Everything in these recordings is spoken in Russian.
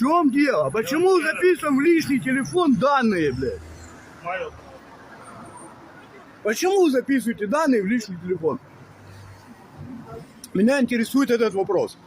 чем дело? Почему записываем в лишний телефон данные, блядь? Почему записываете данные в личный телефон? Меня интересует этот вопрос.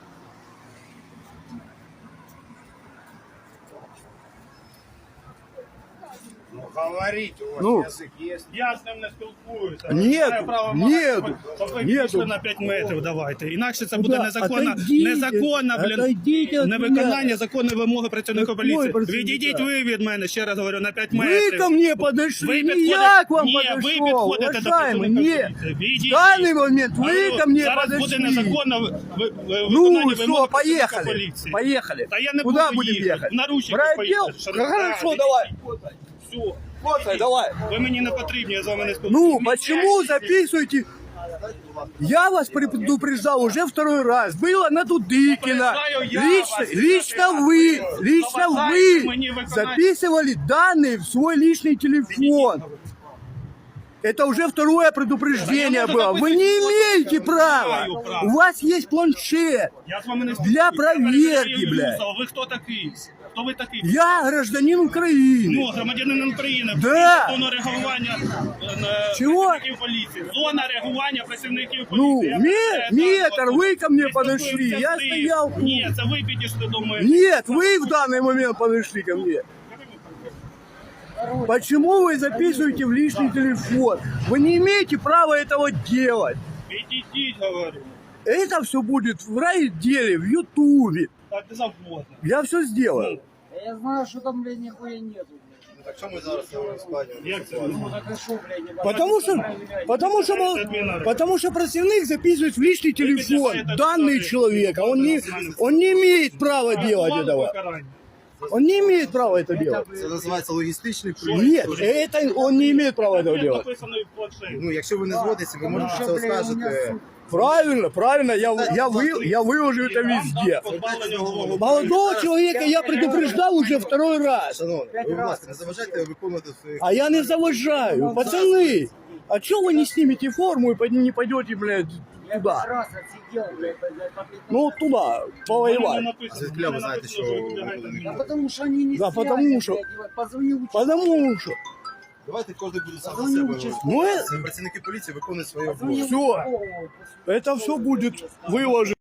говорите, у вас Ну. язык есть. Я з ним не спілкуюся. Нету, Маю право нету, мати, щоб ви нету. пішли на 5 метрів, давайте. Інакше це буде Куда? незаконна, Отойдите, незаконна, блін, отойдите от невиконання меня. законної вимоги працівника Какой поліції. працівника? Відійдіть ви від мене, ще раз говорю, на 5 Вы метрів. ко мне подошли, Ви не підходите- я к вам Ні, ви подошел, підходите до уважаемый, працівника нет. поліції. В Відійдіть. данный момент вы Алло, ко мне Зараз буде подошли. незаконно ви- ви- ви- Ну, виконання все, вимог працівника поехали, поліції. поехали. Та я не Куда буду будем їхати. ехать? В наручниках Брать поїхати. дел? Що- Хорошо, Да, давай. Все. Коцай, давай. Ви мені не потрібні, я з вами не спілкуюся. Ну, почему записываете? Я вас предупреждал уже второй раз. Было на Дудыкина. Предупреждаю я Лично, вас. лично вы, лично Помогайте вы мне выполнять. записывали данные в свой личный телефон. Это уже второе предупреждение могу было. Вы не записывать имеете фото, права. маю право. У вас есть планшет. Я з вами не Для спілкуюся. проверки, Я перевіряю блядь. Юсова. Ви хто такий? Хто ви такий? Я гражданин Украины. Ну, громадянин України. Да. Зона реагування е, на Чого? працівників поліції. Зона реагування працівників Ну, поліції. Я ме- представляю метр, дану вы ко мне Ми подошли, спілкуємося я з ним. стоял тут. Ні, це ви підійшли до мене. Нет, вы в данный момент подошли ко мне. Почему вы записываете в личный телефон? Вы не имеете права этого делать. Підійдіть, говорю. Это все будет в райотделе, в Ютубе. Так завгодно. Я все сделаю. Я знаю, что там, блядь, нихуя нету, блядь. Так що ми зараз робимо з пані? Як це? Ну так а шо, блядь, не Потому что, потому что, мол- потому что противник записывает в личный телефон данные человека. Он не, он не имеет права делать этого. Он не имеет права это делать. Це називається логістичний прийом. Нет, это он не имеет права этого делать. Написано і в планшеті. Ну, якщо ви не згодитеся, ви можете це оскаржити. Правильно, правильно, я, я, вы, я выложу это везде. Позбавлення голови. Молодого человека я предупреждал уже второй раз. Шановні, ви, будь ласка, не заважайте виконувати свої... А я не завожаю. Пацаны, а чё вы не снимете форму и под- не пойдете, блядь, Я туда? раз отсидел, блядь, блядь, по 15 Ну, туда, повоевать. Звідки ви знаєте, що ви- Да потому что они не Да, связаны, потому что- блядь, вот Позвони учителю. Потому что, Давайте кожен буде сам за Позвони себе. участковому. ну, э, Працівники поліції виконують свої Позвони обов'язки. Всё. участковому. это все будет выложено.